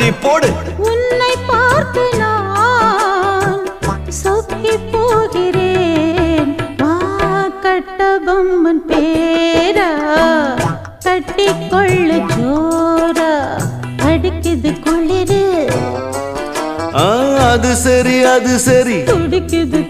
அப்படி போடு. உன்னை பார்த்து நான் சொக்கி போகிறேன். வா கட்டபொம்மன் பேரா. கட்டிக்கொள்ளு ஜோரா. அடிக்குது குளிரு. அது சரி அது சரி. துடிக்குது